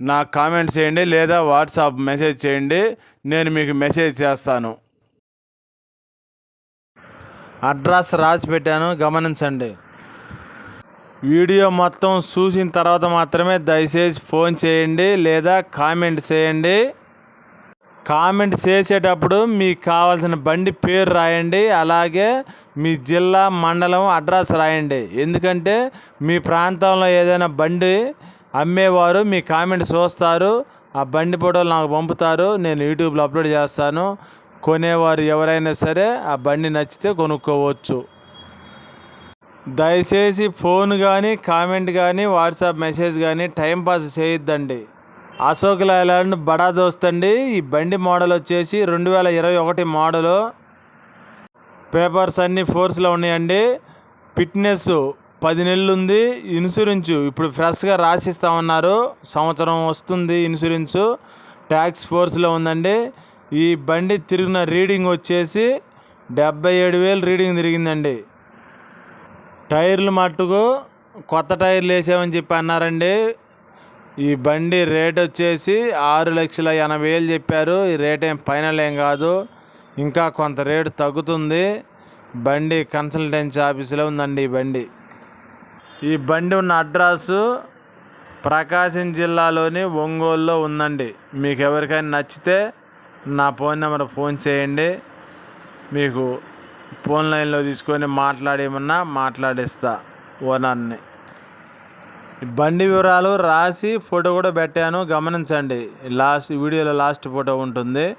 నాకు కామెంట్ చేయండి లేదా వాట్సాప్ మెసేజ్ చేయండి నేను మీకు మెసేజ్ చేస్తాను. అడ్రస్ రాసి పెట్టాను గమనించండి. వీడియో మొత్తం చూసిన తర్వాత మాత్రమే దయచేసి ఫోన్ చేయండి లేదా కామెంట్ చేయండి. కామెంట్ చేసేటప్పుడు మీకు కావాల్సిన బండి పేరు రాయండి అలాగే మీ జిల్లా మండలం అడ్రస్ రాయండి. ఎందుకంటే మీ ప్రాంతంలో ఏదైనా బండి అమ్మేవారు మీ కామెంట్ చూస్తారు ఆ బండి ఫోటోలు నాకు పంపుతారు నేను యూట్యూబ్లో అప్లోడ్ చేస్తాను. కొనేవారు ఎవరైనా సరే ఆ బండి నచ్చితే కొనుక్కోవచ్చు. దయచేసి ఫోన్ కానీ కామెంట్ కానీ వాట్సాప్ మెసేజ్ కానీ టైంపాస్ చేయొద్దండి. అశోక్ లైలాండ్ బడా దోస్తండి. ఈ బండి మోడల్ వచ్చేసి రెండు వేల ఇరవై ఒకటి మోడలు. పేపర్స్ అన్నీ ఫోర్స్లో ఉన్నాయండి. ఫిట్నెస్ పది నెలలు ఉంది ఇన్సూరెన్స్. ఇప్పుడు ఫ్రెష్గా రాసిస్తామన్నారు. సంవత్సరం వస్తుంది ఇన్సూరెన్సు. ట్యాక్స్ ఫోర్స్లో ఉందండి. ఈ బండి తిరిగిన రీడింగ్ వచ్చేసి డెబ్బై ఏడు వేలు రీడింగ్ తిరిగిందండి. టైర్లు మట్టుకు కొత్త టైర్లు వేసామని చెప్పి అన్నారండి. ఈ బండి రేట్ వచ్చేసి ఆరు లక్షల ఎనభై వేలు చెప్పారు. ఈ రేట్ ఏం ఫైనల్ ఏం కాదు. ఇంకా కొంత రేటు తగ్గుతుంది. బండి కన్సల్టెన్సీ ఆఫీసులో ఉందండి ఈ బండి. ఈ బండి ఉన్న అడ్రస్సు ప్రకాశం జిల్లాలోని ఒంగోలులో ఉందండి. మీకు ఎవరికైనా నచ్చితే నా ఫోన్ నెంబర్ ఫోన్ చేయండి. మీకు ఫోన్ లైన్లో తీసుకొని మాట్లాడేమన్నా మాట్లాడిస్తా ఓనర్ని. ఈ బండి వివరాలు రాసి ఫోటో కూడా పెట్టాను. గమనించండి. లాస్ట్ వీడియోలో లాస్ట్ ఫోటో ఉంటుంది.